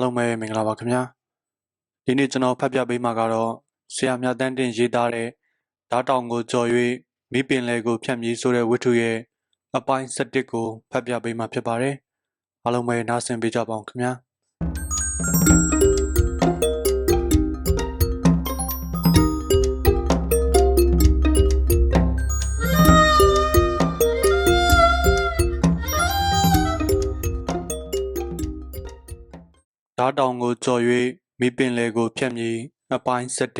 အားလုံးပဲမင်္ဂလာပါခင်ဗျာဒီနေ့ကျွန်တော်ဖတ်ပြပေးမှာကတော့ဆရာမြတ်တန်းတင်ရေးသားတဲ့ဓာတ်တောင်ကိုကြော်၍မိပင်လေကိုဖြတ်မြေးဆိုတဲ့ဝတ္ထုရဲ့အပိုင်း7ကိုဖတ်ပြပေးမှာဖြစ်ပါတယ်အားလုံးပဲနားဆင်ပေးကြပါအောင်ခင်ဗျာ ဓာတ်တောင်ကိုကြော်၍မိပင်လေကိုဖြတ်မြေးအပိုင်း7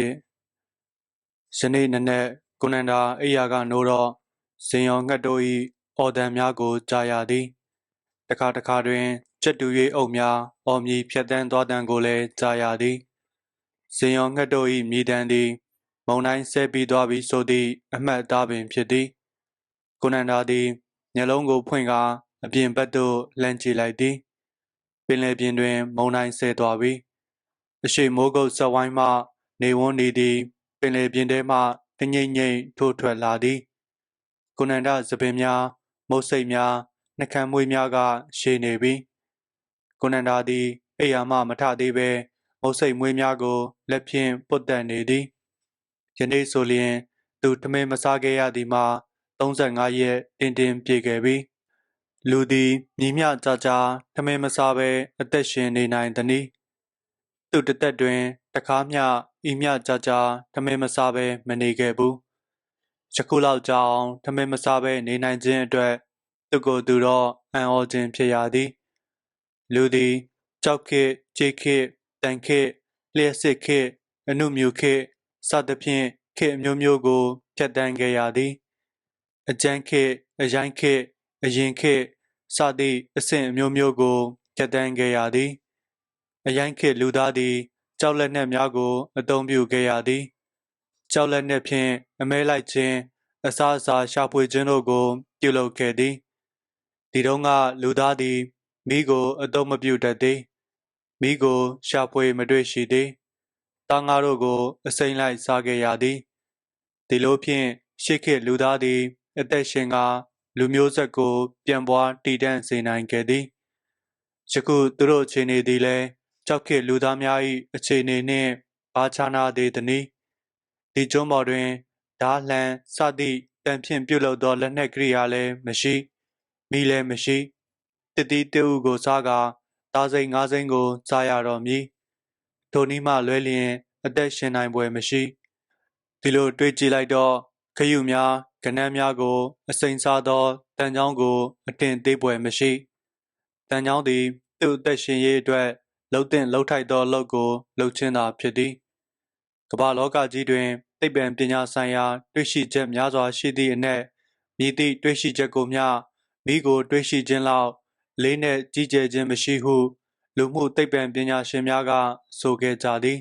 ယနေ့နနက်ကိုနန္ဒာအိယာကနိုးတော့ဇင်ရောငှက်တို့၏အော်တန်များကိုကြားရသည်တခါတခါတွင်ကြက်တူ၍အုပ်များအော်မြည်ဖြတ်တန်းသွားတန်ကိုလည်းကြားရသည်ဇင်ရောငှက်တို့၏မြည်တမ်းသည် မုံတိုင်းဆဲပြီးသွားပြီးဆိုသည့်အမှတ်အသားပင်ဖြစ်သည်ကိုနန္ဒာသည်မျက်လုံးကိုဖွင့်ကာအပြင်ဘက်သို့လှမ်းကြည့်လိုက်သည်ပ င်လယ်ပြင်တွင် မုန်တိုင်းဆဲသွားပြီအရှိမိုးကုတ်ဆက်ဝိုင်းမှ နေဝန်းနေသည်ပင်လယ်ပြင်ထဲမှတငိမ့်ငိမ့်ထိုးထွက်လာသည်ကိုနန္ဒသပင်များမုတ်စိတ်များနှကံမွေးများကရှည်နေပြီကိုနန္ဒာသည်အိယာမှမထသေးပဲမုတ်စိတ်မွေးများကိုလက်ဖြင့်ပုတ်တက်နေသည်ယနေ့ဆိုလျင် သူထမင်းမစားခဲ့ရသည်မှာ35ရက်တင်းတင်းပြည့်ခဲ့ပြီ လူသည်မြည်မြကြကြထမင်းမစားဘဲအသက်ရှင်နေနိုင်သည်။သူတသက်တွင်တခါမျှဤမြကြကြထမင်းမစားဘဲမနေခဲ့ဘူး။ယခုလောက်ကြာအောင်ထမင်းမစားဘဲနေနိုင်ခြင်းအတွက်သူကိုယ်သူတော့အံ့ဩခြင်းဖြစ်ရသည်။လူသည်ကြောက်ခေကြေးခေတန်ခေလျှက်စစ်ခေအနုမြူခေစသဖြင့်ခေအမျိုးမျိုးကိုဖြတ်တန်းခဲ့ရသည်။အကျန်းခေအရိုင်းခေ အရင်ခေတ်စသည့်အဆင့်အမျိုးမျိုးကိုဖြတ်တန်းခဲ့ရသည်အရိုင်းခေတ်လူသားသည်ကြောက်လက်နက်များကို အသုံးပြုခဲ့ရသည်ကြောက်လက်နက်ဖြင့်အမဲလိုက်ခြင်းအစားအစာရှာဖွေခြင်းတို့ကို ပြုလုပ်ခဲ့သည်ဒီတုန်းကလူသားသည်မိကို အသုံးမပြုတတ်သည်မိကိုရှာဖွေမတွေ့ရှိသည်တာငါတို့ကို အစိမ့်လိုက်စားခဲ့ရသည်ဒီလိုဖြင့်ရှေ့ခေတ်လူသားသည် အသက်ရှင်က လူမျိုးဆက်ကို ပြန်ပွားတည်တံ့စေနိုင်ခဲ့သည်ယခုသူတို့အခြေအနေသည်လည်းကြောက်ခေလူသားများ၏အခြေအနေနှင့်ဘာခြားနာသေးသနည်းဒီကျွန်းပေါ်တွင်ဓာလှန်စသည့်တန်ဖြင့်ပြုလုပ်သောလက်နက်ကိရိယာလည်းမရှိမိလည်းမရှိတတိတေဥကိုစားကာသားစိန်ငါးစိန်ကိုစားရတော်မည်ထိုနည်းမှလွဲလျင်အသက်ရှင်နိုင်ပွဲမရှိဒီလိုတွေးကြည့်လိုက်တော့ ခရုများကနန်းများကို အစိမ်စားသောတန်ချောင်းကို အတင်သေးပွဲမရှိတန်ချောင်းသည်သူ့အသက်ရှင်ရေးအတွက်လှုပ်တဲ့လှုပ်ထိုက်သောလုပ်ကိုလှုပ်ခြင်းသာဖြစ်သည်ကမ္ဘာလောကကြီးတွင်သိပ္ပံပညာဆိုင်ရာတွေ့ရှိချက်များစွာရှိသည့်အနက်မြည်သည့်တွေ့ရှိချက်ကိုမျှမိကို တွေ့ရှိခြင်းလောက်လေးနှင့်ကြီးကျယ်ခြင်းမရှိဟု လူမှုသိပ္ပံပညာရှင်များက ဆိုခဲ့ကြသည်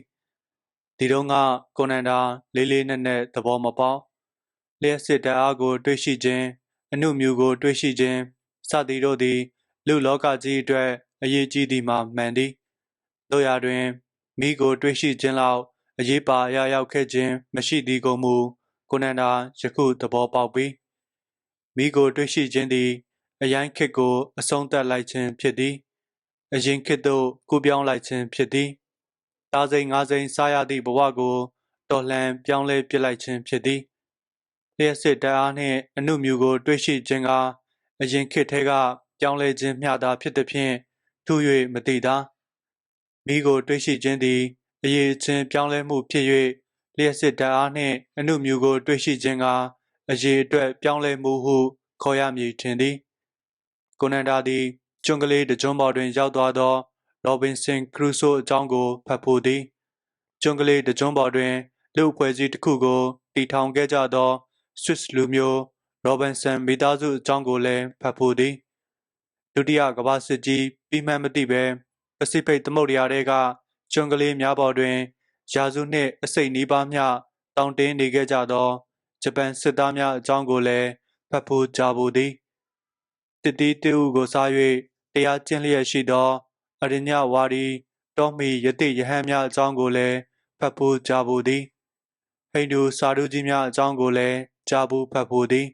ဒီတော့ကကိုနန္ဒာလေးလေးနက်နက်သဘောမပေါက် လျှက်စစ်တအားကို တွေ့ရှိခြင်းအနုမြူကို တွေ့ရှိခြင်းစသည်တို့သည် လူလောကကြီးအတွက်အရေးကြီးသည်မှာမှန်သည်တို့ရာတွင်မိကို တွေ့ရှိခြင်းလောက်အရေးပါအရာရောက်ခဲ့ခြင်းမရှိသည်ကိုမူကိုနန္ဒာယခုသဘောပေါက်ပြီးမိကိုတွေ့ရှိခြင်းသည် အရင်ခေတ်ကို အဆုံးသတ်လိုက်ခြင်းဖြစ်သည် အရင်ခေတ်သို့ကူးပြောင်းလိုက်ခြင်းဖြစ်သည်တာစိန်ငါးစိန်စားရသည့်ဘဝကို တော်လှန်ပြောင်းလဲပစ်လိုက်ခြင်းဖြစ်သည် လျှက်စစ်တအားနှင့်အနုမြူကို တွေ့ရှိခြင်းကအရင်ခေတ်ထဲကပြောင်းလဲခြင်းမျှသာဖြစ်သည်ဖြင့်ထူ၍မတိသာမိကိုတွေ့ရှိခြင်းသည်အရေးချင်းပြောင်းလဲမှုဖြစ်၍လျှက်စစ်တအားနှင့်အနုမြူကို တွေ့ရှိခြင်းကအရေးအတွက်ပြောင်းလဲမှုဟု ခေါ်ရမည်ထင်သည်ကိုနန္ဒာသည်ကျွန်းကလေးတကျွန်းပေါ်တွင်ရောက်သွားသောရောဘင်ဆန်ခရူဆိုအကြောင်းကိုဖတ်ဖို့သည်ကျွန်းကလေးတကျွန်းပေါ်တွင်လူအဖွဲ့အစည်းတစ်ခုကိုတည်ထောင်ခဲ့ကြသော Swiss လူမျိုးရောဘန်ဆန်မိသားစုအကြောင်းကိုလည်းဖတ်ဖို့သည်ဒုတိယကမ္ဘာစစ်ကြီးပြီးမှန်းမသိပဲပစိဖိတ်သမုဒ္ဒရာထဲကကျွန်းကလေးများပေါ်တွင်ရာစုနှင့်အစိတ်နီးပါးမျှတောင်တင်းနေခဲ့ကြသောဂျပန်စစ်သားများအကြောင်းကိုလည်းဖတ်ဖို့ကြားဖို့သည်တတိတူကိုစား၍တရားကျင့်လျက်ရှိသောအရိညဝါဒီတောမီယတိယဟန်များအကြောင်းကိုလည်းဖတ်ဖို့ကြားဖို့သည်ဟိန္ဒူစာရုကြီးများအကြောင်းကိုလည်း ကြားဘူးဖတ်ဖို့သည်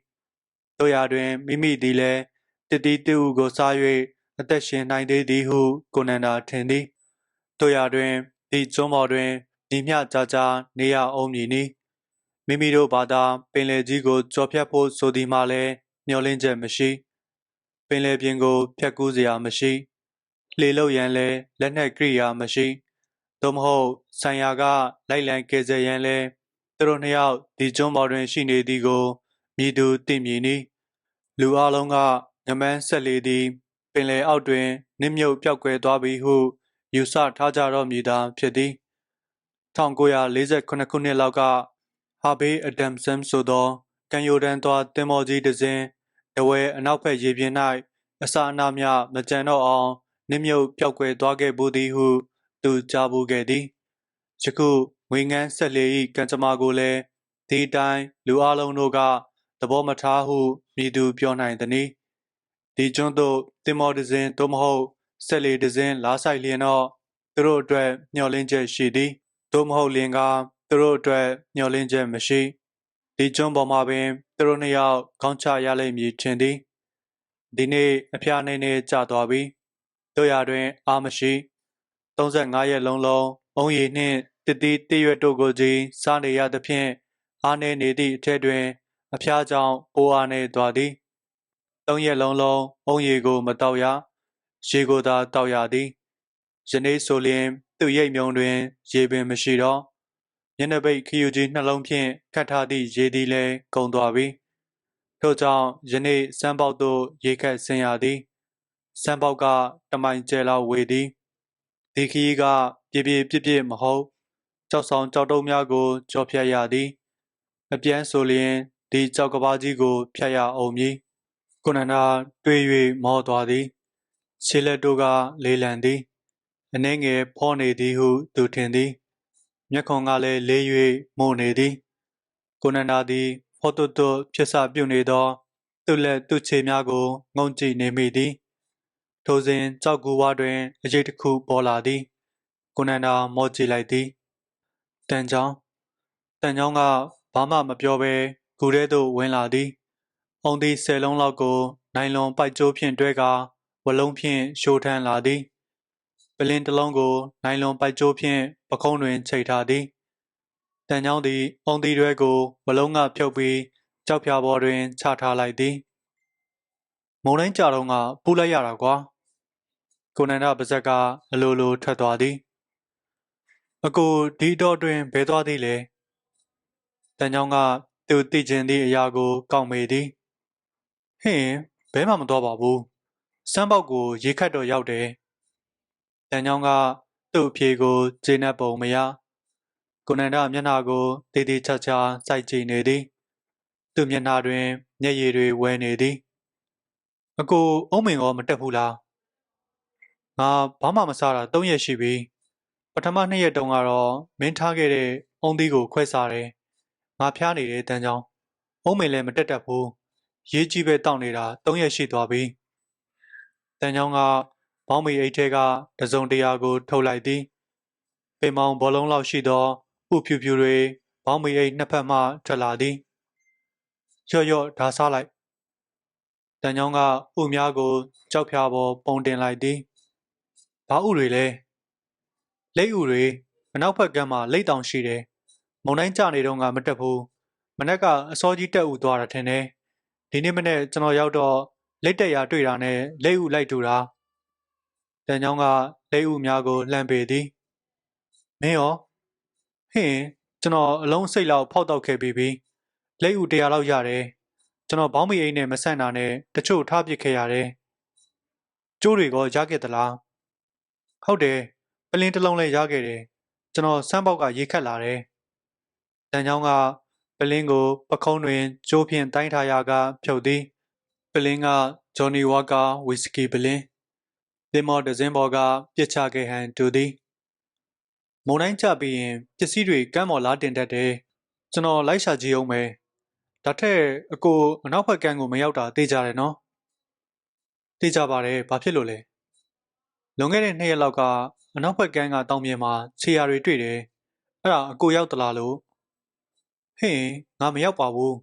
တို့ရာတွင်မိမိသည်လည်းတတိတူကိုစား၍အသက်ရှင်နိုင်သေးသည်ဟုကိုနန္ဒာထင်သည်တို့ရာတွင်ဒီကျွန်းပေါ်တွင်ညီမျှကြကြနေရအောင်မည်နီမိမိတို့ဘာသာပင်လယ်ကြီးကိုကြော်ဖြတ်ဖို့ဆိုသည်မှလည်းမျှော်လင့်ချက်မရှိ ပင်လယ်ပြင်ကိုဖြတ်ကူးစရာမရှိလှေလို့ရန်လည်းလက်နက်ကိရိယာမရှိသို့မဟုတ်ဆိုင်ရာကလိုက်လံကယ်ဆယ်ရန်လည်း သူတို့နှစ်ယောက်ဒီကျွန်းပေါ်တွင်ရှိနေသည်ကိုမြည်သူသိမြည်နီလူအလုံးကငမန်းဆက်လေသည် ပင်လယ်အောက်တွင်နစ်မြုပ်ပျောက်ကွယ်သွားပြီဟုယူဆထားကြတော့မည်သာဖြစ်သည်1948ခုနှစ်လောက်ကဟာဘေးအဒမ်ဆမ်ဆိုသောကန်ယိုဒန်သောတင်မော်ကြီးတစ်စင်းတဝဲအနောက်ဘက်ရေပြင်၌အစာအနာမြမကြံတော့အောင်နစ်မြုပ်ပျောက်ကွယ်သွားခဲ့ဘူးသည်ဟု သူကြားဘူးခဲ့သည်ယခု ငွေငန်းဆက်လေ၏ကံကြမ္မာကိုလည်းဒီအတိုင်းလူအလုံးတို့ကသဘောမထားဟုမြည်သူပြောနိုင်သည်။ဒီကျွန်းသို့တင်မော်တစ်စင်းသို့မဟုတ်ဆက်လေတစ်စင်းလားဆိုင်လျင်တော့သူတို့အတွက်မျှော်လင့်ချက်ရှိသည်။သို့မဟုတ်လျင်ကသူတို့အတွက်မျှော်လင့်ချက်မရှိ။ဒီကျွန်းပေါ်မှာပင်သူတို့နှစ်ယောက်ကောင်းချရလိမ့်မည်ထင်သည်။ဒီနေ့အဖျားနေနေကြာသွားပြီ။တို့ရတွင် အားမရှိ35ရက်လုံးလုံးအုံရည်နှင့် တတိတရွတ်တို့ကိုကြီးစားနေရသဖြင့်အားနေနေသည့်အထက်တွင် အဖျားကြောင့်အိုအားနေသွားသည်သုံးရက်လုံးလုံးအုံရည်ကိုမတောက်ရရေကိုသာတောက်ရသည်ယနေ့ဆိုလျင် သူ့ရိတ်မြုံတွင် ရေပင်မရှိတော့မျက်နှာပိတ်ခယူကြီးနှလုံးဖြင့်ခတ်ထားသည့်ရေသည်လည်းကုန်သွားပြီထို့ကြောင့်ယနေ့စမ်းပေါက်သို့ရေခတ်ဆင်းရသည်စမ်းပေါက်ကတမိုင်ကျဲလောက်ဝေသည်ဒီခီးကပြပြပြပြမဟုတ် ကြောက်ဆောင်ကြောက်တုံးများကိုကြော်ဖြတ်ရသည်အပြန်ဆိုလျင်ဒီကြောက်ကဘာကြီးကိုဖြတ်ရအောင်မည်ကိုနန္ဒာတွေး၍မောသွားသည်ခြေလက်တို့ကလေးလံသည်အနှဲငယ်ဖောနေသည်ဟုသူထင်သည်မျက်ခုံကလည်းလေး၍မှုန်နေသည်ကိုနန္ဒာသည်ဖောတုတုဖြစ်စပြုတ်နေသောသူ့လက်သူ့ခြေများကိုငုံကြည့်နေမိသည်ထိုစဉ်ကြောက်ကူဝါတွင်အရေးတစ်ခုပေါ်လာသည်ကိုနန္ဒာမော့ကြည့်လိုက်သည် တန်ချောင်းတန်ချောင်းကဘာမှမပြောဘဲဂူထဲသို့ဝင်လာသည်အုံသည့်ဆယ်လုံးလောက်ကိုနိုင်လွန်ပိုက်ကျိုးဖြင့်တွဲကာဝလုံးဖြင့်ရှိုးထမ်းလာသည်ပလင်းတစ်လုံးကိုနိုင်လွန်ပိုက်ကျိုးဖြင့်ပခုံးတွင်ချိတ်ထားသည်တန်ချောင်းသည်အုံသည့်တွဲကိုဝလုံးကဖြုတ်ပြီးကြောက်ဖြာပေါ်တွင်ချထားလိုက်သည်မုံတိုင်းကြတော့ကပူလိုက်ရတာကွာကိုနန္ဒပါဇက်က အလိုလိုထွက်သွားသည် အကိုဒီတော့တွင်ဘဲသွားသည်လေတန်ချောင်းကသူသိကျင်သည့်အရာကို ကောက်မေသည်ဟင်ဘဲမှမသွားပါဘူးစမ်းပေါက်ကိုရေခတ်တော့ရောက်တယ်တန်ချောင်းကသူ့အဖြေကိုဂျင်းနှက်ပုံမရကိုနန္ဒမျက်နှာကိုတည်တည်ချာချာစိုက်ကြည့်နေသည် သူ့မျက်နှာတွင်မျက်ရည်တွေဝဲနေသည်အကိုအုံးမင်ရောမတက်ဘူးလားငါဘာမှမစားတာ၃ရက်ရှိပြီ ပထမနှစ်ရက်တုန်းကတော့မင်းထားခဲ့တဲ့အုံးသီးကိုခွဲစားတယ်ငါဖျားနေတဲ့တန်းချောင်းအုံးမင်လည်းမတက်တတ်ဘူးရေးကြီးပဲတောက်နေတာ၃ရက်ရှိသွားပြီတန်းချောင်းကဘောင်းမီအိတ်ထဲကတစုံတရာကို ထုတ်လိုက်သည်ပင်မောင်ဘောလုံးလောက်ရှိသောဥဖြူဖြူတွေဘောင်းမီအိတ်နှစ်ဖက်မှထွက်လာသည်ရော့ရော့ဓာစားလိုက်တန်ချောင်းကဥများကိုကြောက်ဖြာပေါ်ပုံတင်လိုက်သည်ဘာဥတွေလဲ လိတ်ဥတွေအနောက်ဘက်ကမ်းမှာလိတ်တောင်ရှိတယ်မုံတိုင်းကြနေတော့ကမတက်ဘူးမနက်ကအစောကြီးတက်ဥသွားတာထင်တယ်ဒီနေ့မနေ့ကျွန်တော်ရောက်တော့လက်တက်ရတွေ့တာနဲ့လက်ဥလိုက်တူတာတန်ချောင်းကလက်ဥများကိုလှမ်းပေသည်မင်းရောဟင်းကျွန်တော်အလုံးစိတ်လောက်ဖောက်တော့ခဲ့ပြီးပြီလက်ဥတရားလောက်ရတယ်ကျွန်တော်ဘောင်းမီအိမ်နဲ့မဆန့်တာနဲ့တချို့ထားပစ်ခဲ့ရတယ်ကျိုးတွေကရခဲ့သလားဟုတ်တယ်ပ လင်းတစ်လုံးလည်းရခဲ့တယ်ကျွန်တော်စမ်းပေါက်ကရေခတ်လာတယ်တန်ချောင်းကပလင်းကိုပခုံးတွင်ကျိုးဖြင့်တိုင်းထားရာက ဖြုတ်သည်ပလင်းကဂျော်နီဝါကာဝီစကီပလင်းသင်မော်ဒဇင်းဘော်ကပြစ်ချခဲ့ဟန်တူသည်မုံတိုင်းကြပြီးရင်ပစ္စည်းတွေကမ်းပေါ်လာတင်တတ်တယ်ကျွန်တော်လိုက်ရှာကြည့်အောင်မယ်ဒါထက်အကိုအနောက်ဘက်ကမ်းကိုမရောက်တာသိကြတယ်နော်သိကြပါတယ်ဘာဖြစ်လို့လဲလွန်ခဲ့တဲ့နှစ်ရက်လောက်က အနောက်ဘက်ကမ်းကတောင်ပြင်မှာခြေရာတွေတွေ့တယ်အဲ့ဒါအကိုရောက်သလားလို့ဟင်းငါမရောက်ပါဘူး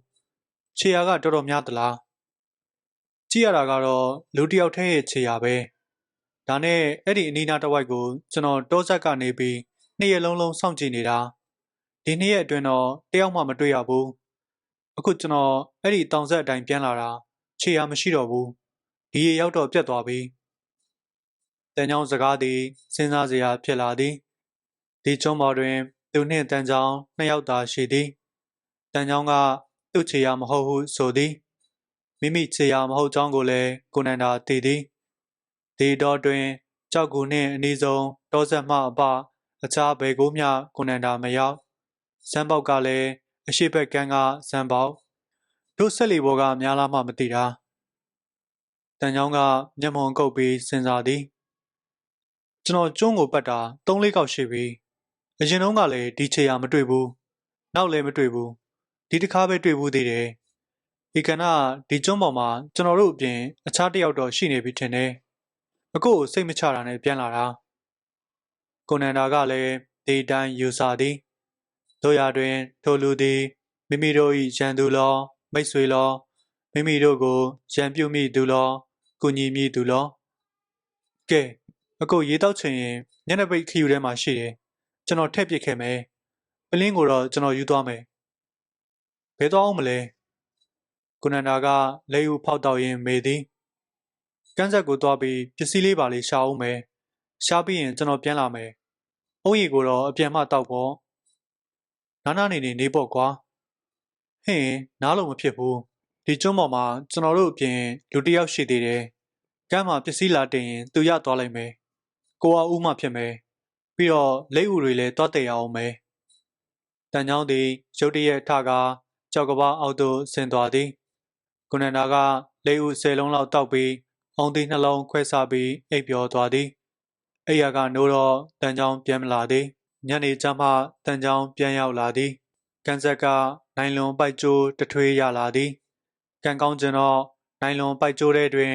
ခြေရာကတော်တော်များသလားကြည့်ရတာကတော့လူတစ်ယောက်တည်းရဲ့ခြေရာပဲဒါနဲ့အဲ့ဒီအနီးနားတစ်ဝိုက်ကိုကျွန်တော်တောဆက်ကနေပြီးနှစ်ရက်လုံးလုံးစောင့်ကြည့်နေတာဒီနှစ်ရက်အတွင်းတော့တယောက်မှမတွေ့ရဘူးအခုကျွန်တော်အဲ့ဒီတောင်ဆက်အတိုင်းပြန်လာတာခြေရမရှိတော့ဘူးဒီရေရောက်တော့ပြတ်သွားပြီ တန်ချောင်းစကားသည်စဉ်းစားစရာဖြစ်လာသည်ဒီကျွန်းပေါ်တွင် သူနှင့်တန်ချောင်းနှစ်ယောက်သာရှိသည်တန်ချောင်းကသူ့ခြေရမဟုတ်ဟုဆိုသည်မိမိခြေရမဟုတ်ကြောင်းကိုလည်းကိုနန္ဒာသိသည်ဒီတော့တွင်ကြောက်ကူနှင့်အနီးဆုံးတောဆက်မှအပအခြားဘယ်ကိုမျှကိုနန္ဒာမရောက်ဇမ်ပေါက်ကလည်းအရှိဘက်ကန်းကဇမ်ပေါက်တို့ဆက်လီဘောကများလားမှမသိတာတန်ချောင်းကမျက်မှောင်ကုပ်ပြီးစဉ်းစားသည် ကျွန်တော်ကျွန်းကိုပတ်တာ၃လေးခေါက်ရှိပြီအရင်တုန်းကလည်းဒီခြေရမတွေ့ဘူးနောက်လည်းမတွေ့ဘူးဒီတစ်ခါပဲတွေ့ဘူးသေးတယ်ဒီကနေ့ဒီကျွန်းပေါ်မှာကျွန်တော်တို့အပြင်အခြားတစ်ယောက်တော့ရှိနေပြီထင်တယ်အခုကိုစိတ်မချတာနဲ့ပြန်လာတာကိုနန္ဒာကလည်းဒီတိုင်းယူဆသည်တို့ရတွင် ထိုလူသည်မိမိတို့၏ရန်သူလော မိတ်ဆွေလောမိမိတို့ကိုရန်ပြုမိသူလောကုညီမိသူလောကဲ အခုရေတောက်ချင်ရင်ညနေပိတ်ခီယူထဲမှာရှိတယ်ကျွန်တော်ထည့်ပစ်ခဲ့မယ်ပလင်းကိုတော့ကျွန်တော်ယူသွားမယ်ဘယ်တော့အောင်မလဲကုနန္ဒာကလက်ဦးဖောက်တော့ရင်မေသည်ကန်းဆက်ကိုသွားပြီးပစ္စည်းလေးပါလေးရှာအောင်မယ်ရှားပြီးရင်ကျွန်တော်ပြန်လာမယ်အုံးရီကိုတော့အပြန်မှတောက်ပေါ့နားနာနေနေနေပေါ့ကွာဟင်းနားလို့မဖြစ်ဘူးဒီကျွန်းပေါ်မှာကျွန်တော်တို့အပြင်လူတစ်ယောက်ရှိသေးတယ်ကမ်းမှာပစ္စည်းလာတင်ရင်သူရသွားလိုက်မယ် ကိုကဥမှဖြစ်မယ်ပြီးတော့လက်ဥတွေလည်းတွားတည်အောင်မယ်တန်ချောင်းသည်ရုတ်တရက်ထကားကြောက်ကဘာအောက်သို့ဆင်းသွားသည်ကုနန္ဒာကလက်ဥဆယ်လုံးလောက်တောက်ပြီးအောင်သည့်နှလုံးခွဲစားပြီးအိပ်ပျော်သွားသည်အိယာကနိုးတော့တန်ချောင်းပြန်မလာသည်ညနေကျမှတန်ချောင်းပြန်ရောက်လာသည်ကန်ဆက်ကနိုင်လွန်ပိုက်ကျိုးတထွေးရလာသည်ကန်ကောင်းကျင်တော့နိုင်လွန်ပိုက်ကျိုးတဲ့တွင်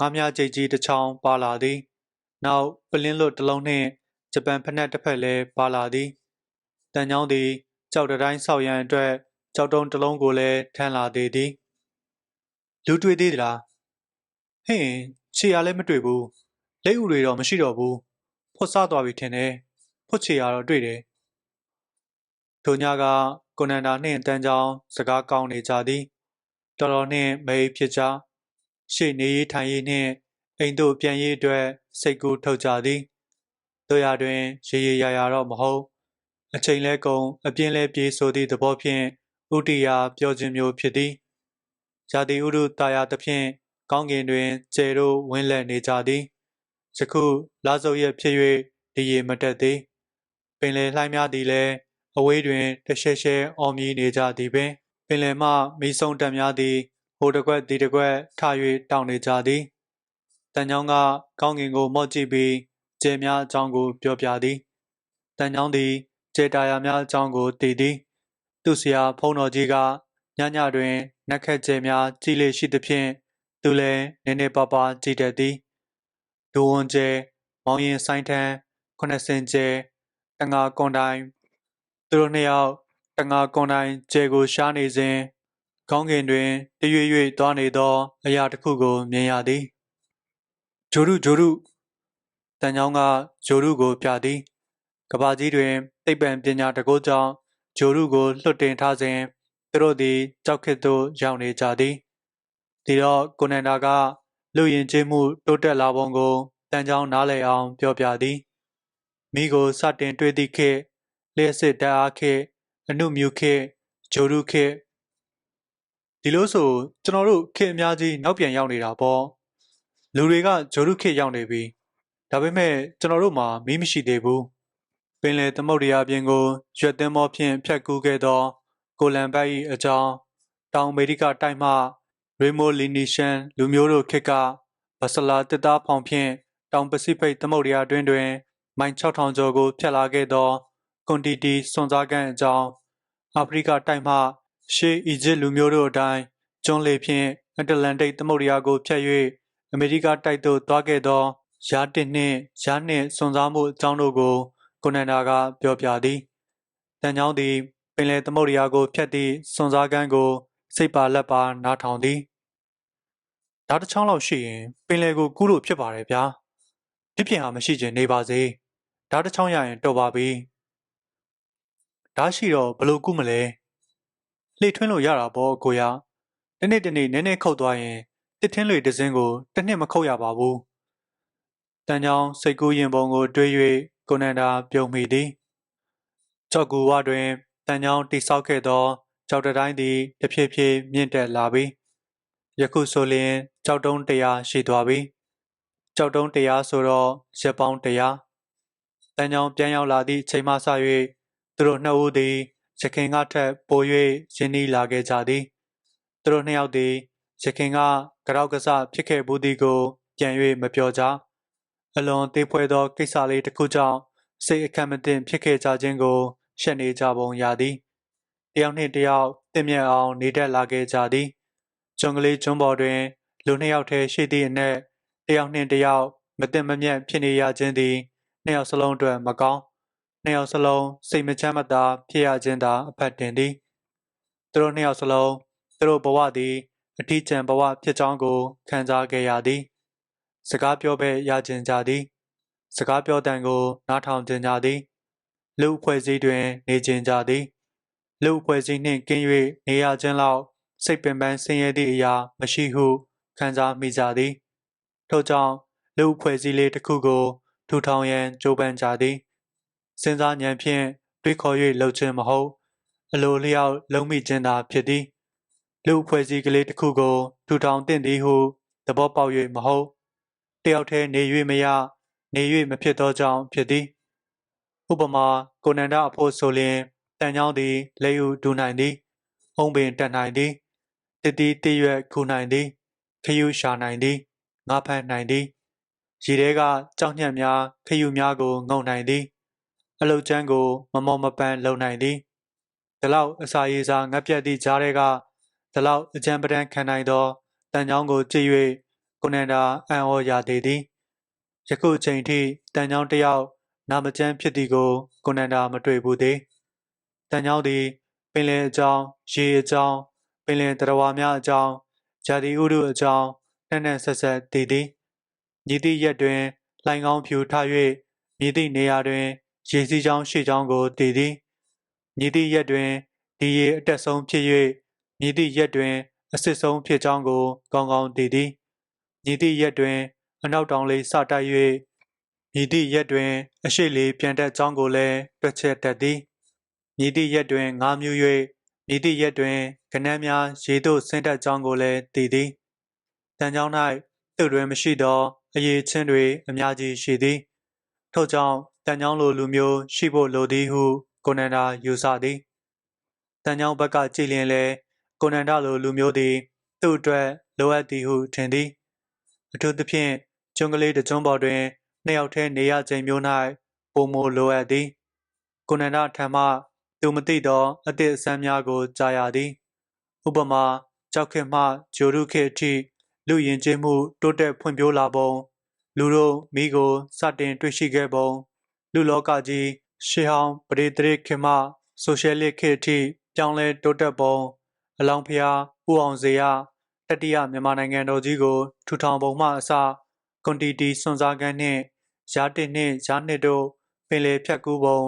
ငါးမြကြိတ်ကြီးတစ်ချောင်းပါလာသည် နောက်ပလင်းလွတ်တစ်လုံးနှင့်ဂျပန်ဖက်နှက်တစ်ဖက်လည်းပါလာသည်တန်ချောင်းသည်ကြောက်တတိုင်းဆောက်ရန်အတွက်ကြောက်တုံးတစ်လုံးကိုလည်းထမ်းလာသေးသည်လူတွေ့သေးသလားဟင်းခြေရလည်းမတွေ့ဘူးလက်ဥတွေတော့မရှိတော့ဘူးဖွတ်စားသွားပြီထင်တယ်ဖွတ်ချေရတော့တွေ့တယ်ထိုညကကိုနန္ဒာနှင့်တန်းချောင်းစကားကောင်းနေကြသည်တော်တော်နှင့်မေးဖြစ်ကြရှေ့နေရေးထိုင်ရေးနှင့် အိမ်သို့ပြန်ရေးအတွက်စိတ်ကူးထုတ်ကြသည်တို့ရတွင်ရေရေရာရာတော့မဟုတ်အချိန်လဲကုန်အပြင်းလဲပြေးဆိုသည့်သဘောဖြင့်ဥတီယာပြောခြင်းမျိုးဖြစ်သည်ဇာတိဥရုတာယာသဖြင့်ကောင်းကင်တွင်ကျဲတို့ဝင်းလက်နေကြသည်ယခုလာစုပ်ရက်ဖြစ်၍ဒီရေမတက်သည်ပင်လယ်လှိုင်းများသည်လည်းအဝေးတွင်တရှဲရှဲအော်မြည်နေကြသည်ပင်ပင်လယ်မှမီးစုံတက်များသည်ဟိုတကွက်ဒီတကွက်ထ၍တောင်းနေကြသည် တန်ချောင်းကကောင်းကင်ကိုမော့ကြည့်ပြီးကျဲများအကြောင်းကိုပြောပြသည်တန်ချောင်းသည်ကျဲတာယာများအကြောင်းကိုသိသည် သူဆရာဖုံးတော်ကြီးကညညတွင်နက်ခက်ကျဲများကြီးလေရှိသဖြင့်သူလည်းနည်းနည်းပါးပါးကြည့်တတ်သည်ဒိုဝန်ကျဲမောင်ရင်ဆိုင်ထန်းခုနှစ်စင်ကျဲတငါကွန်တိုင်းသူတို့နှစ်ယောက်တငါကွန်တိုင်းကျဲကိုရှားနေစဉ်ကောင်းကင်တွင်တရွေ့ရွေ့သွားနေသောအရာတစ်ခုကိုမြင်ရသည် ဂျိုရုဂျိုရုတန်ချောင်းကဂျိုရုကိုပြသည်ကဘာကြီးတွင်သိပ္ပံပညာတကောကြောင့်ဂျိုရုကိုလွတ်တင်ထားစဉ်သူတို့သည်ကြောက်ခစ်သို့ရောက်နေကြသည်ဒီတော့ကိုနန္ဒာကလူရင်ကျေးမှုတိုးတက်လာပုံကိုတန်ချောင်းနားလည်အောင်ပြောပြသည်မိကိုစတင်တွေ့သည့်ခေတ်လျှက်စစ်တအားခေတ်အနုမြူခေတ်ဂျိုရုခေတ်ဒီလိုဆိုကျွန်တော်တို့ခေတ်အများကြီးနောက်ပြန်ရောက်နေတာပေါ့ လူတွေကဂျိုရုခေတ်ရောက်နေပြီဒါပေမဲ့ကျွန်တော်တို့မှာမီးမရှိသေးဘူးပင်လယ်သမုဒ္ဒရာပြင်ကိုရွက်သင်းမောဖြင့်ဖြတ်ကူးခဲ့သော ကိုလံဘတ်၏အကြောင်းတောင်အမေရိကတိုက်မှရေမိုလီနီရှန်လူမျိုးတို့ခေတ်ကဘဆလာတစ်သားဖောင်ဖြင့်တောင်ပစိဖိတ်သမုဒ္ဒရာတွင်တွင်မိုင်6000ကျော်ကိုဖျက်လာခဲ့သောကွန်တီတီစွန်စားကန်အကြောင်းအာဖရိကတိုက်မှရှေးအီဂျစ်လူမျိုးတို့အတိုင်းကျွန်းလေဖြင့်အတ္တလန္တိတ်သမုဒ္ဒရာကိုဖျက်၍ အမေရိကတိုက်သို့သွားခဲ့သောယားတစ်နှင့်ယားနှင့်စွန်စားမှုအကြောင်းတို့ကိုကိုနန္ဒာကပြောပြသည်။တန်ချောင်းသည်ပင်လယ်သမုဒ္ဒရာကိုဖျက်သည့်စွန်စားကမ်းကိုစိတ်ပါလက်ပါနားထောင်သည်။ဓာတ်တစ်ချောင်းလောက်ရှိရင်ပင်လယ်ကိုကူးလို့ဖြစ်ပါတယ်ဗျာပြစ်ပြင်ဟာမရှိခြင်းနေပါစေဓာတ်တစ်ချောင်းရရင်တော်ပါပြီဓာတ်ရှိတော့ဘလို့ကုမလဲလှေထွင်းလို့ရတာပေါ့ကိုရတနေ့တနေ့နည်းနည်းခုတ်သွားရင် တစ်ထင်းလွေတစ်စင်းကိုတစ်နှစ်မခုတ်ရပါဘူးတန်ချောင်းစိတ်ကူးရင်ပုံကို တွေး၍ကိုနန္ဒာပြုံးမိသည်ကြောက်ကူဝတွင်တန်ချောင်းတိဆောက်ခဲ့သောကြောက်တတိုင်းသည်တဖြည်းဖြည်းမြင့်တက်လာပြီယခုဆိုလျင်ကြောက်တုံးတရားရှိသွားပြီကြောက်တုံးတရားဆိုတော့ရက်ပေါင်းတရားတန်ချောင်းပြန်ရောက်လာသည့်အချိန်မှစ၍သူတို့နှစ်ဦးသည်ရခင်ကထက်ပို၍ရင်းနှီးလာခဲ့ကြသည်သူတို့နှစ်ယောက်သည် ရခင်ကကြောက်ကစားဖြစ်ခဲ့ဘူးသည်ကိုပြန်၍မပြောကြအလွန်သေးဖွဲသောကိစ္စလေးတစ်ခုကြောင့်စိတ်အခက်မတင်ဖြစ်ခဲ့ကြခြင်းကိုရှက်နေကြပုံရသည်တယောက်နှင့်တယောက်တင့်မြတ်အောင်နေတတ်လာခဲ့ကြသည်ကျွန်းကလေးကျွန်းပေါ်တွင်လူနှစ်ယောက်ထဲရှိသည့်အနက်တယောက်နှင့်တယောက်မတင်မမြတ်ဖြစ်နေရခြင်းသည်နှစ်ယောက်စလုံးအတွက်မကောင်းနှစ်ယောက်စလုံးစိတ်မချမ်းမသာဖြစ်ရခြင်းသာအဖက်တင်သည်သူတို့နှစ်ယောက်စလုံးသူတို့ဘဝသည် အထီးကျန်ဘဝဖြစ်ကြောင်းကိုခံစားခဲ့ရသည်စကားပြောပဲရခြင်းကြသည် စကားပြောတန်ကို နားထောင်ခြင်းကြသည်လူအဖွဲ့စည်းတွင် နေခြင်းကြသည်လူအဖွဲ့စည်းနှင့်ကင်း၍နေရခြင်းလောက်စိတ်ပင်ပန်းဆင်းရဲသည့်အရာ မရှိဟုခံစားမိကြသည်ထို့ကြောင့်လူအဖွဲ့စည်းလေးတစ်ခုကို ထူထောင်ရန်ကြိုးပမ်းကြသည်စဉ်းစားဉာဏ်ဖြင့်တွေးခေါ်၍လှုပ်ခြင်းမဟုတ် အလိုလျောက်လုံးမိခြင်းသာဖြစ်သည် လူအဖွဲ့စည်းကလေးတစ်ခုကိုထူထောင်သင့်သည်ဟုသဘောပေါက်၍မဟုတ်တယောက်တည်းနေ၍မရနေ၍မဖြစ်သောကြောင့်ဖြစ်သည်ဥပမာကိုနန္ဒအဖို့ဆိုလျင်တန်ချောင်းသည်လေယူဒူနိုင်သည်အုံပင်တက်နိုင်သည်တတိတရွက်ခူနိုင်သည်ခယူရှာနိုင်သည်ငါဖန်နိုင်သည်ရေထဲကကြောက်ညံ့များခယူများကိုငုံနိုင်သည် အလုတ်ချမ်းကို မမောမပန်းလုံနိုင်သည်ဒီလောက်အစာရေစာငတ်ပြတ်သည့်ကြားထဲက ဒီလောက်အကြံပဒံခံနိုင်သောတန်ချောင်းကိုကြည့်၍ကိုနန္ဒာအံ့ဩရသေးသည်ယခုအချိန်ထိတန်ချောင်းတယောက်နာမကျန်းဖြစ်သည်ကိုကိုနန္ဒာမတွေ့ဘူးသည်တန်ချောင်းသည်ပင်လယ်အကြောင်းရေအကြောင်းပင်လယ်တရဝါများအကြောင်းဂျာတိဥရုအကြောင်းနှံ့နှံ့ဆက်ဆက်တည်သည်ညီသည့်ရက်တွင်လှိုင်ကောင်းဖြူထား၍ညီသည့်နေရာတွင်ရေစီးချောင်းရှိချောင်းကိုတည်သည်ညီသည့်ရက်တွင်ဒီရေအတက်ဆုံးဖြစ်၍ ညီသည့်ရက်တွင်အစစ်ဆုံးဖြစ်ချောင်းကို ကောင်းကောင်းတည်သည်ညီသည့်ရက်တွင် အနောက်တောင်လေးစတိုက်၍ညီသည့်ရက်တွင် အရှိလေးပြန်တက်ချောင်းကိုလည်းတွက်ချက်တတ်သည်ညီသည့်ရက်တွင်ငါးမျိုး၍ညီသည့်ရက်တွင်ကနန်းများရေတို့ဆင်းတက်ချောင်းကိုလည်းတည်သည်တန်ချောင်း၌သူ့တွင်မရှိသောအရေးချင်းတွေအများကြီးရှိသည်ထို့ကြောင့်တန်ချောင်းလိုလူမျိုးရှိဖို့လိုသည်ဟုကိုနန္ဒာယူဆသည်တန်ချောင်းဘက်ကကြည်လျင်လဲ ကိုနန္ဒာလိုလူမျိုးသည် သူ့အတွက်လိုအပ်သည်ဟုထင်သည်အထူးသဖြင့်ကျွန်းကလေးတစ်ကျွန်းပေါ်တွင်နှစ်ယောက်တည်းနေရချိန်မျိုး၌ပုံမလိုအပ်သည်ကိုနန္ဒာထံမှသူမသိသောအသည့်အဆန်းများကိုကြားရသည်ဥပမာကြောက်ခင်မှဂျိုရုခေအထိလူယဉ်ကျေးမှုတိုးတက်ဖွံ့ဖြိုးလာပုံလူတို့မိကိုစတင်တွေ့ရှိခဲ့ပုံလူလောကကြီးရှေးဟောင်းပရိသရစ်ခေတ်မှဆိုရှယ်လစ်ခေတ်အထိပြောင်းလဲတိုးတက်ပုံ အလောင်းဖျားဥအောင်စေရတတိယမြန်မာနိုင်ငံတော်ကြီးကို ထူထောင်ပုံမှအစကွန်တီတီစွန်စားကန်းနှင့်ရားတစ်နှင့်ရားနှစ်တို့ပင်လေဖြတ်ကူးပုံ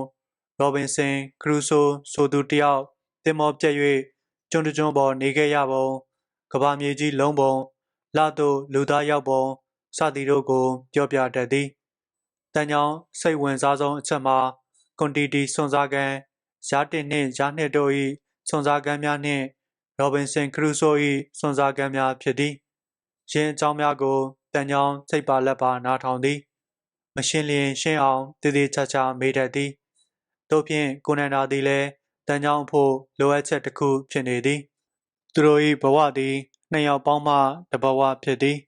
ရောဘင်ဆန်ခရူဆိုဆိုသူတယောက်တင်မောပြက်၍ကျွန်းတကျွန်းပေါ်နေခဲ့ရပုံကဘာမြေကြီးလုံးပုံလာတို့လူသားရောက်ပုံစသည်တို့ကို ပြောပြတတ်သည်တန်ကြောင်စိတ်ဝင်စားဆုံးအချက်မှာကွန်တီတီစွန်စားကန်ရာတင်နှင့်ရာနှစ်တို့၏စွန်စားကန်များနှင့် ရောဘင်ဆန်ခရူဆို၏စွန်စားကန်များဖြစ်သည်ရင်းအကြောင်းများကိုတန်ကြောင်စိတ်ပါလက်ပါနားထောင်သည်မရှင်းလျင်ရှင်းအောင်တည်တည်ချာချာမေးတတ်သည်တို့ဖြင့်ကိုနန္ဒာသည်လည်းတန်ကြောင်ဖို့လိုအပ်ချက်တစ်ခုဖြစ်နေသည်သူတို့၏ဘဝသည်နှစ်ယောက်ပေါင်းမှတဘဝဖြစ်သည်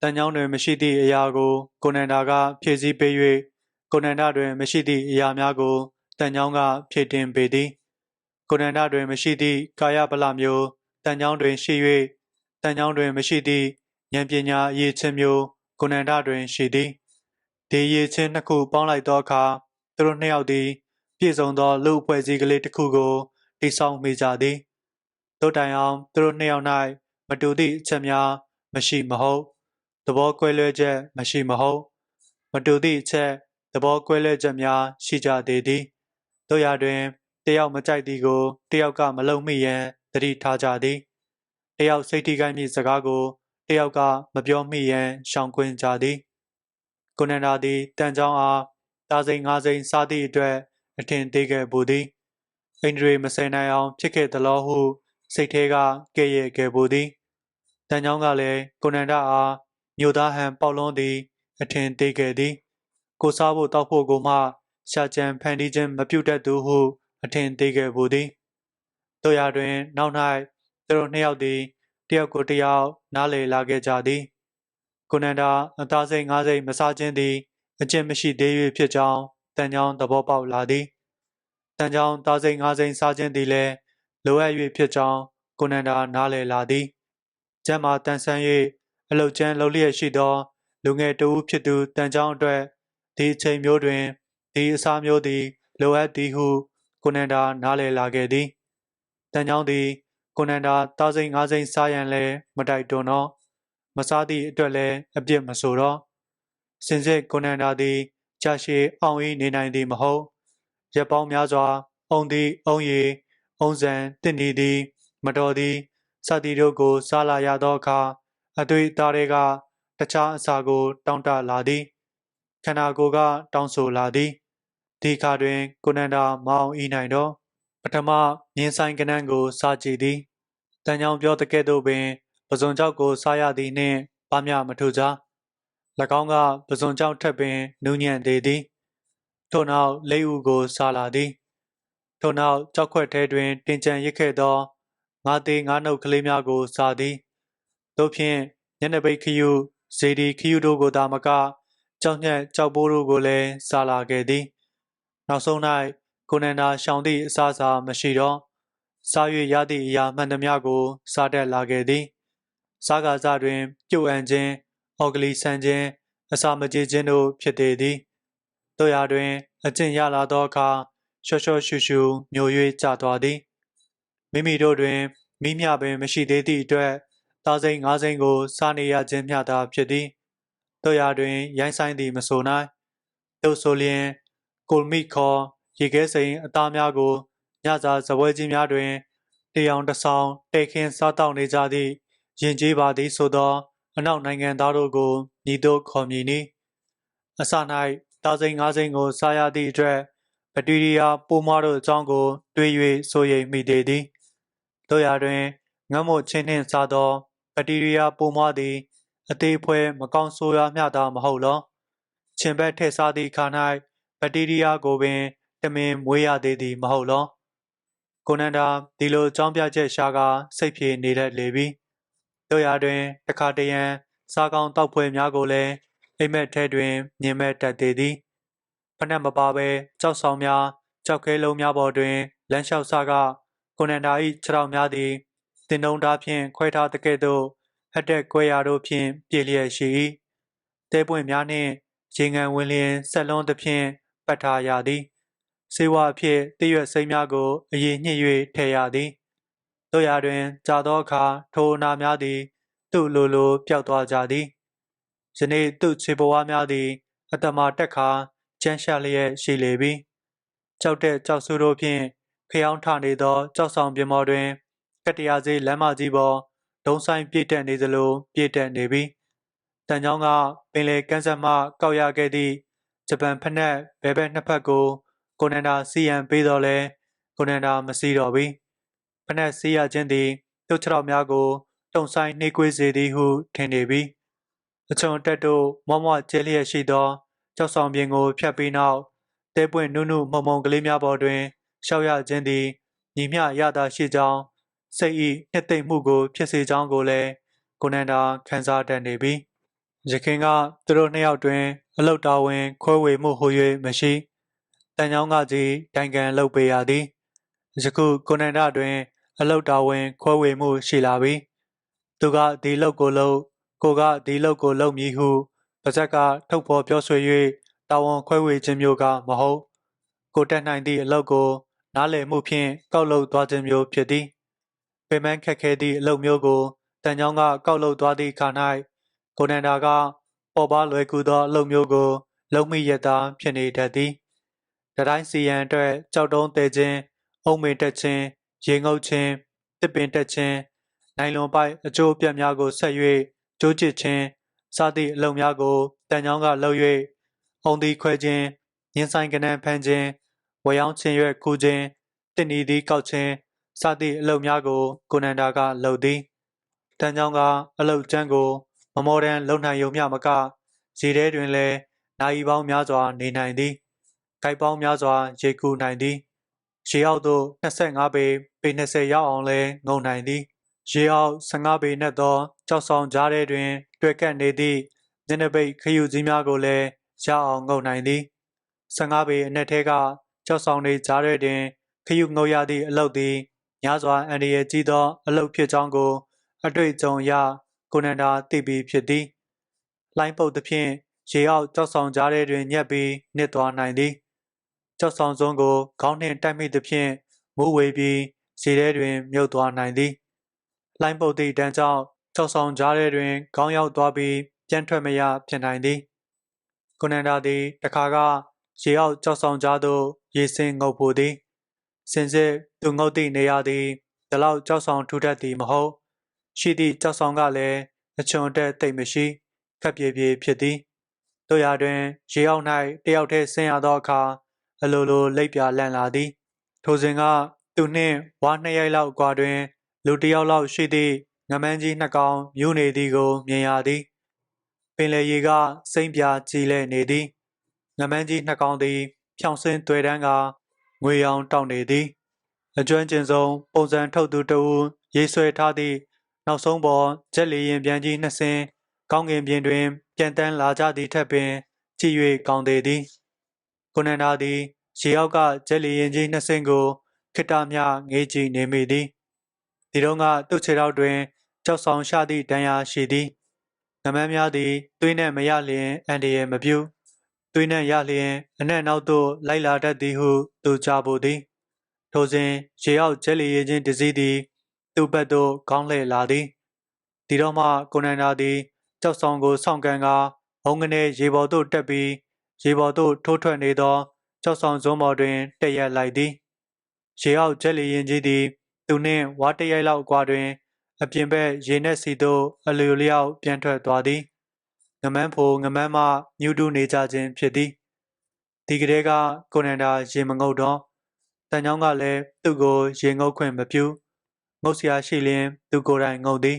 တန်ကြောင်တွင်မရှိသည့်အရာကိုကိုနန္ဒာကဖြည့်ဆည်းပေး၍ကိုနန္ဒတွင်မရှိသည့်အရာများကိုတန်ကြောင်ကဖြည့်တင်ပေးသည် ကိုနန္ဒတွင်မရှိသည့်ကာယဗလမျိုးတန်ကြောင်တွင်ရှိ၍တန်ကြောင်တွင်မရှိသည့်ဉာဏ်ပညာအရေးချင်းမျိုးကိုနန္ဒတွင်ရှိသည်ဒီရေးချင်းနှစ်ခုပေါင်းလိုက်သောအခါသူတို့နှစ်ယောက်သည်ပြည့်စုံသောလူအဖွဲ့အစည်းကလေးတစ်ခုကိုတိဆောက်မိကြသည်တို့တိုင်အောင်သူတို့နှစ်ယောက်၌မတူသည့်အချက်များမရှိမဟုတ်သဘောကွဲလွဲချက်မရှိမဟုတ်မတူသည့်အချက်သဘောကွဲလွဲချက်များရှိကြသေးသည်တို့ရာတွင် တယောက်မကြိုက်သည်ကိုတယောက်ကမလုံမိရန်သတိထားကြသည်တယောက်စိတ်ထိခိုက်မည့်စကားကိုတယောက်ကမပြောမိရန်ရှောင်ကွင်းကြသည်ကိုနန္ဒာသည်တန်ချောင်းအားတာစိန်ငါးစိန်စားသည့်အတွက်အထင်သေးခဲ့ပူသည်အိန္ဒြေမစင်နိုင်အောင်ဖြစ်ခဲ့သလိုဟု စိတ်ထဲကကဲ့ရဲ့ခဲ့ပူသည်တန်ချောင်းကလည်းကိုနန္ဒာအားမြို့သားဟန်ပေါလွန်သည် အထင်သေးခဲ့သည် ကိုစားဖို့တောက်ဖို့ကိုမှရှာကြံဖန်တီးခြင်းမပြုတတ်သူဟု အထင်သေးခဲ့ပူသည်တို့ရာတွင် နောက်၌သူတို့နှစ်ယောက်သည်တယောက်ကိုတယောက်နားလည်လာခဲ့ကြသည်ကိုနန္ဒာအသားစိတ်ငါးစိတ်မစားခြင်းသည်အကျင့်မရှိသေး၍ဖြစ်ကြောင်းတန်ချောင်းသဘောပေါက်လာသည်တန်ချောင်းသားစိတ်ငါးစိတ်စားခြင်းသည်လည်းလိုအပ်၍ဖြစ်ကြောင်းကိုနန္ဒာနားလည်လာသည်ကျမ်းမာတန်ဆန်း၍အလုတ်ကျန်းလှုပ်လျက်ရှိသော လူငယ်တဦးဖြစ်သူတန်ချောင်းအတွက်ဒီအချိန်မျိုးတွင်ဒီအစားမျိုးသည် လိုအပ်သည်ဟု ကိုနန္ဒာနားလည်လာခဲ့သည်တန်ချောင်းသည်ကိုနန္ဒာသားစိတ်ငါးစိတ်စားရန်လည်းမတိုက်တွန်းတော့မစားသည့်အတွက်လည်းအပြစ်မဆိုတော့စင်စစ်ကိုနန္ဒာသည်ကြာရှည်အောင်၏နေနိုင်သည်မဟုတ်ရက်ပေါင်းများစွာအုံသည်အုံရည်အုံစံတင့်နီသည် မတော်သည်စသည်တို့ကို စားလာရသောအခါအသွေးအသားတွေကတခြားအစာကို တောင်းတလာသည်ခန္ဓာကိုယ်ကတောင်းဆိုလာသည် ဒီခါတွင်ကိုနန္ဒာမအောင်ဤနိုင်တော့ပထမမြင်းဆိုင်ကနန်းကိုစားကြည့်သည်တန်ကြောင်ပြောတဲ့ကဲ့သို့ပင်ပဇွန်ကြောက်ကိုစားရသည်နှင့်ဘာမျှမထူကြ၎င်းကပဇွန်ကြောက်ထက်ပင်နူးညံ့သေးသည်ထို့နောက်လိပ်ဥကိုစားလာသည်ထို့နောက်ကြောက်ခွက်ထဲတွင်တင်ကြံရစ်ခဲ့သောငါးသေးငါးနှုတ်ကလေးများကိုစားသည်တို့ဖြင့်ညနေပိတ်ခယူဇေဒီခယူတို့ကိုသာမကကြောက်ညက်ကြောက်ပိုးတို့ကိုလည်းစားလာခဲ့သည် နောက်ဆုံး၌ကိုနန္ဒာရှောင်သည့်အစားအစာမရှိတော့စား၍ရသည့်အရာမှန်သမျှကို စားတတ်လာခဲ့သည်စားကားစားတွင် ပြုတ်အံခြင်းအော်ဂလီဆန်ခြင်းအစာမကြေခြင်းတို့ဖြစ်သေးသည်တို့ရာတွင် အကျင့်ရလာသောအခါရှော့ရှော့ရှူရှူမျိုး၍ကျသွားသည်မိမိတို့တွင်မိမျှပင်မရှိသေးသည့်အတွက်သားစိန်ငါးစိန်ကို စားနေရခြင်းမျှသာဖြစ်သည်တို့ရာတွင် ရိုင်းဆိုင်သည်မဆိုနိုင်တို့ဆိုလျင် ကိုမိခေါ်ရေခဲစိန်အသားများကိုညစာစပွဲကြီးများတွင်တရောင်တဆောင်တိတ်ခင်းစားတောက်နေကြသည့်ရင်ကျေးပါသည်ဆိုသောအနောက်နိုင်ငံသားတို့ကိုညီတို့ခေါ်မည်နီအစ၌တာစိန်ငါးစိန်ကိုစားရသည့်အတွက်ဘက်တီးရီးယားပိုးမွားတို့အကြောင်းကို တွေး၍စိုးရိမ်မိသေးသည်တို့ရာတွင်ငတ်မို့ချင်းနှင့်စားသောဘက်တီးရီးယားပိုးမွားသည် အသေးဖွဲမကောင်းဆိုးရွားမျှသာမဟုတ်လောခြင်ဘက်ထည့်စားသည့်အခါ၌ ဘက်တီးရီးယားကိုပင်တမင်မွေးရသေးသည်မဟုတ်လောကိုနန္ဒာဒီလိုအကြောင်းပြချက်ရှာကစိတ်ပြေနေတတ်လေပြီတို့ရာတွင်တခါတရံစားကောင်းတောက်ပွဲများကိုလည်းအိမ်မက်ထဲတွင်မြင်မဲ့တတ်သေးသည်ဖနက်မပါဘဲကြောက်ဆောင်များကြောက်ခဲလုံးများပေါ်တွင်လမ်းလျှောက်စားကကိုနန္ဒာ၏ခြေထောက်များသည်တင်တုံးသားဖြင့်ခွဲထားတဲ့ကဲ့သို့ဟက်တက်ကွဲရာတို့ဖြင့်ပြည့်လျက်ရှိ၏တဲပွင့်များနှင့်ရေငန်ဝင်လျင်ဆက်လွန်းသဖြင့် ပတ်ထားရသည်စေဝါအဖြစ်တည့်ရွက်စိမ်းများကိုအရေးညှစ်၍ထည့်ရသည်တို့ရာတွင်ကြာသောအခါထိုအနာများသည် သူ့လိုလိုပျောက်သွားကြသည်ယနေ့သူ့ခြေပွားများသည်အတမတက်ခါကျန်းရှာလျက်ရှိလေပြီကြောက်တဲ့ကြောက်ဆူတို့ဖြင့်ဖျောင်းထနေသောကြောက်ဆောင်ပြင်ပေါ်တွင်ကတရာစေးလမ်းမကြီးပေါ်ဒုံဆိုင်ပြည့်တက်နေသလိုပြည့်တက်နေပြီတန်ချောင်းကပင်လေကန်းဆက်မှကောက်ရခဲ့သည့် ဂျပန်ဖက်နှက်ဘဲဘက်နှစ်ဖက်ကိုကိုနန္ဒာစီယံပေးတော်လဲကိုနန္ဒာမစီတော့ပြီဖက်နှက်စီရခြင်းသည်သူ့ခြေထောက်များကိုတုံဆိုင်နှိကွေးစေသည်ဟုထင်နေပြီအချုံတက်တို့မောမောကျဲလျက်ရှိသောကြောက်ဆောင်ပြင်ကိုဖြတ်ပြီးနောက်တဲပွင့်နုနုမုံမုံကလေးများပေါ်တွင်ရှောက်ရခြင်းသည်ညီမျှရတာရှိကြောင်းစိတ်ဤနှစ်သိမ့်မှုကို ဖြစ်စေကြောင်းကိုလည်းကိုနန္ဒာခန်းစားတတ်နေပြီ ရခင်ကသူတို့နှစ်ယောက်တွင်အလုတ်တော်ဝင် ခွဲဝေမှုဟူ၍မရှိတန်ချောင်းကကြီးတိုင်ကန်လုပ်ပေးရသည်ယခုကိုနန္ဒတွင် အလုတ်တော်ဝင် ခွဲဝေမှုရှိလာပြီသူကဒီလုတ်ကိုလုတ်ကိုကဒီလုတ်ကိုလုတ်မည်ဟုပါဇက်ကထုတ်ဖော်ပြောဆို၍တာဝန်ခွဲဝေခြင်းမျိုးကမဟုတ်ကိုတက်နိုင်သည့်အလုတ်ကိုနားလည်မှုဖြင့်ကောက်လုပ်သွားခြင်းမျိုးဖြစ်သည်ပင်မခက်ခဲသည့်အလုပ်မျိုးကိုတန်ချောင်းကကောက်လုပ်သွားသည့်အခါ၌ ကိုနန္ဒာကပေါ်ပါလွယ်ကူသောအလုပ်မျိုးကို လုံမိရသားဖြစ်နေတတ်သည်တတိုင်းစီရန်အတွက်ကြောက်တုံးတဲခြင်းအုံမင်တက်ခြင်းရေငုပ်ခြင်းတစ်ပင်တက်ခြင်းနိုင်လွန်ပိုက်အကျိုးအပြတ်များကိုဆက်၍ကျိုးကျစ်ခြင်းစသည့်အလုံများကိုတန်ချောင်းကလှုပ်၍အုံသည်ခွဲခြင်းညင်ဆိုင်ကနန်းဖမ်းခြင်းဝေယောင်းခြင်းရွက်ကူခြင်းတင့်နီသည်ကောက်ခြင်းစသည့်အလုံများကိုကိုနန္ဒာကလှုပ်သည်တန်ချောင်းကအလုတ်ကျန်းကို မမော်ဒန်လုံနိုင်ယုံမျှမကရေထဲတွင်လည်းနိုင်ပေါင်းများစွာနေနိုင်သည်။ကိုက်ပေါင်းများစွာရေကူနိုင်သည်။ရေအောက်သို့25ပေပေ20ရောက်အောင်လည်းငုံနိုင်သည်။ရေအောက်15ပေနဲ့သောကြောက်ဆောင်ကြားထဲတွင် တွေ့ကပ်နေသည့်ညနေပိတ်ခယူကြီးများကိုလည်းရအောင်ငုံနိုင်သည်။15ပေအနက်ထဲကကြောက်ဆောင်တွေကြားထဲတွင်ခယူငုံရသည့်အလုတ်သည်များစွာအန္တရာယ်ကြီးသောအလုတ်ဖြစ်ကြောင်းကို အတွေ့အကြုံအရ ကိုနန္ဒာသိပြီးဖြစ်သည်။လိုင်းပုတ်သဖြင့်ရေအောက်ကြောက်ဆောင်ကြားထဲတွင်ညက်ပြီးနစ်သွားနိုင်သည်ကြောက်ဆောင်စွန်းကိုခေါင်းနှင့်တိုက်မိသဖြင့်မူးဝေပြီးရေထဲတွင် မြုပ်သွားနိုင်သည်လိုင်းပုတ်သည့်တန်းကြောင့်ကြောက်ဆောင်ကြားထဲတွင်ခေါင်းရောက်သွားပြီးပြန်ထွက်မရဖြစ်နိုင်သည်ကိုနန္ဒာသည်တခါကရေအောက်ကြောက်ဆောင်ကြားသို့ရေစင်ငုပ်ဖို့သည်စင်စစ်သူငုပ်သည့်နေရာသည်ဒီလောက်ကြောက်ဆောင်ထူထပ်သည်မဟုတ် ရှိသည့်ကြောက်ဆောင်ကလည်းအချွန်တက်တိတ်မရှိခက်ပြေပြေဖြစ်သည်တို့ရာတွင် ရေအောက်၌တယောက်တည်းဆင်းရသောအခါအလိုလိုလိပ်ပြလန့်လာသည် ထိုစဉ်ကသူနှင့်ဝါနှစ်ရိုက်လောက်ကွာတွင် လူတစ်ယောက်လောက်ရှိသည့်ငမန်းကြီးနှစ်ကောင်မြူးနေသည်ကိုမြင်ရသည်ပင်လေရေကစိမ့်ပြကြည်လဲနေသည်ငမန်းကြီးနှစ်ကောင်သည် ဖြောင်ဆင်းတွေ့တန်းကငွေရောင်တောက်နေသည်အကျွမ်းကျင်ဆုံးပုံစံထုတ်သူတဦးရေးဆွဲထားသည့် နောက်ဆုံးပေါ်ဂျက်လီရင်ပြန်ကြီးနှစ်စင်းကောင်းကင်ပြင်တွင် ပြန်တန်းလာကြသည့်ထက်ပင် ကြည်၍ကောင်းသေးသည်ကိုနန္ဒာသည်ရေအောက်ကဂျက်လီရင်ကြီးနှစ်စင်းကိုခိတ္တမြငေးကြည့်နေမိသည်ဒီတော့ကသူ့ခြေထောက်တွင်ကြောက်ဆောင်ရှာသည့်ဒဏ်ရာရှိသည်ငမန်းများသည်သွေးနှင့်မရလျင်အန်ဒီရဲ့မပြုသွေးနှင့်ရလျင်အနက်နောက်သို့လိုက်လာတတ်သည်ဟုသူကြားပို့သည်ထိုစဉ်ရေအောက်ဂျက်လီရင်ချင်းတစည်းသည် သူ့ဘက်သို့ခေါင်းလှည့်လာသည်ဒီတော့မှကိုနန္ဒာသည်ကြောက်ဆောင်ကိုစောင့်ကန်ကာဘုံကနေရေပေါ်သို့တက်ပြီးရေပေါ်သို့ထိုးထွက်နေသောကြောက်ဆောင်စွန်းပေါ်တွင်တက်ရက်လိုက်သည်ရေအောက်ဂျက်လီရင်ကြီးသည်သူနှင့်ဝါတရိုက်လောက်အကွာတွင် အပြင်ဘက်ရေနက်စီသို့အလျော်လျောက်ပြန်ထွက်သွားသည်ငမန်းဖိုငမန်းမှမြူတူနေကြခြင်းဖြစ်သည်ဒီကလေးကကိုနန္ဒာရေမငုတ်တော့တန်ချောင်းကလည်းသူ့ကိုရေငုတ်ခွင့်မပြု ငုတ်စရာရှိလျင် သူကိုယ်တိုင်ငုတ်သည်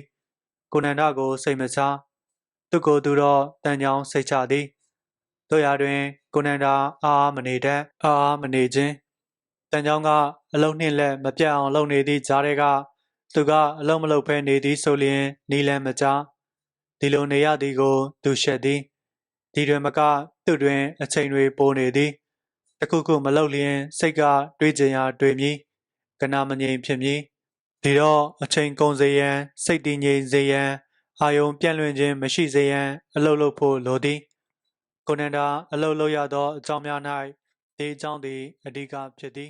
ကိုနန္ဒကိုစိတ်မချသူကိုယ်သူတော့တန်ချောင်းစိတ်ချသည်တို့ရာတွင် ကိုနန္ဒာအာမနေတတ်အာမနေခြင်းတန်ချောင်းကအလုံးနှင့်လက်မပြတ်အောင်လုပ်နေသည့်ကြားထဲကသူကအလုံးမလုံးဖဲနေသည်ဆိုလျင်နီလန်မကြားဒီလိုနေရသည်ကို သူရှက်သည်ဒီတွင်မကသူတွင်အချိန်တွေပိုနေသည်တခုခုမလုပ်လျင် စိတ်ကတွေးကြင်ရာတွေမြည်ကနာမငြိမ်ဖြစ်မြည် ဒီတော့အချိန်ကုန်စေရန်စိတ်တည်ငြိမ်စေရန်အာယုံပြန့်လွင့်ခြင်းမရှိစေရန်အလုပ်လုပ်ဖို့လိုသည်ကိုနန္ဒာအလုပ်လုပ်ရသောအကြောင်းများ၌ဒီအကြောင်းသည်အဓိကဖြစ်သည်